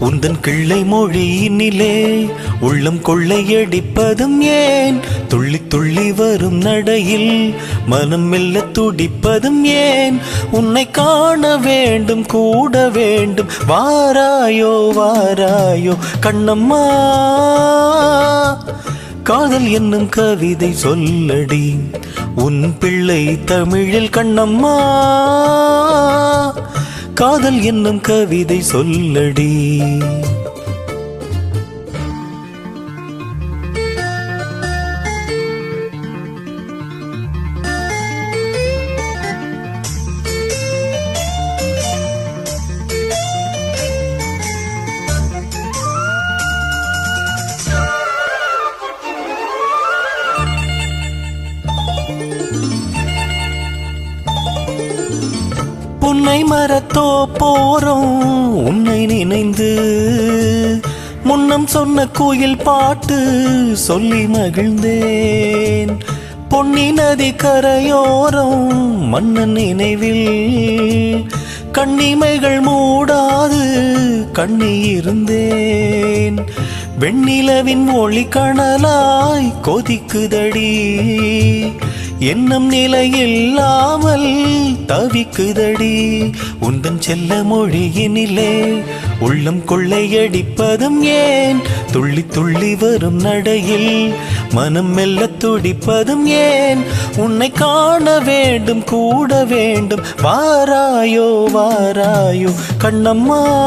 உந்தன் கிள்ளை மொழியினிலே உள்ளம் கொள்ளையடிப்பதும் ஏன்? துள்ளி துள்ளி வரும் நடையில் மனம் மெல்ல துடிப்பதும் ஏன்? உன்னை காண வேண்டும் கூட வேண்டும். வாராயோ வாராயோ கண்ணம்மா. காதல் என்னும் கவிதை சொல்லடி உன் பிள்ளை தமிழில் கண்ணம்மா. காதல் என்னும் கவிதை சொல்லடி. புன்னை மரத்தோ போறோம். உன்னை நினைந்து முன்னம் சொன்ன கோயில் பாட்டு சொல்லி மகிழ்ந்தேன். பொன்னி நதி கரையோரம் மன்னன் நினைவில். கண்ணிமைகள் மூடாது கண்ணி இருந்தேன். வெண்ணிலவின் ஒளி கணலாய் கொதிக்குதடி. எண்ணம் நிலையில்லாமல் தவிக்குதடி. உந்தன் செல்ல மொழியினிலே உள்ளம் கொள்ளையடிப்பதும் ஏன்? துள்ளி துள்ளி வரும் நடையில் மனம் மெல்ல துடிப்பதும் ஏன்? உன்னை காண வேண்டும் கூட வேண்டும். வாராயோ வாராயோ கண்ணம்மா.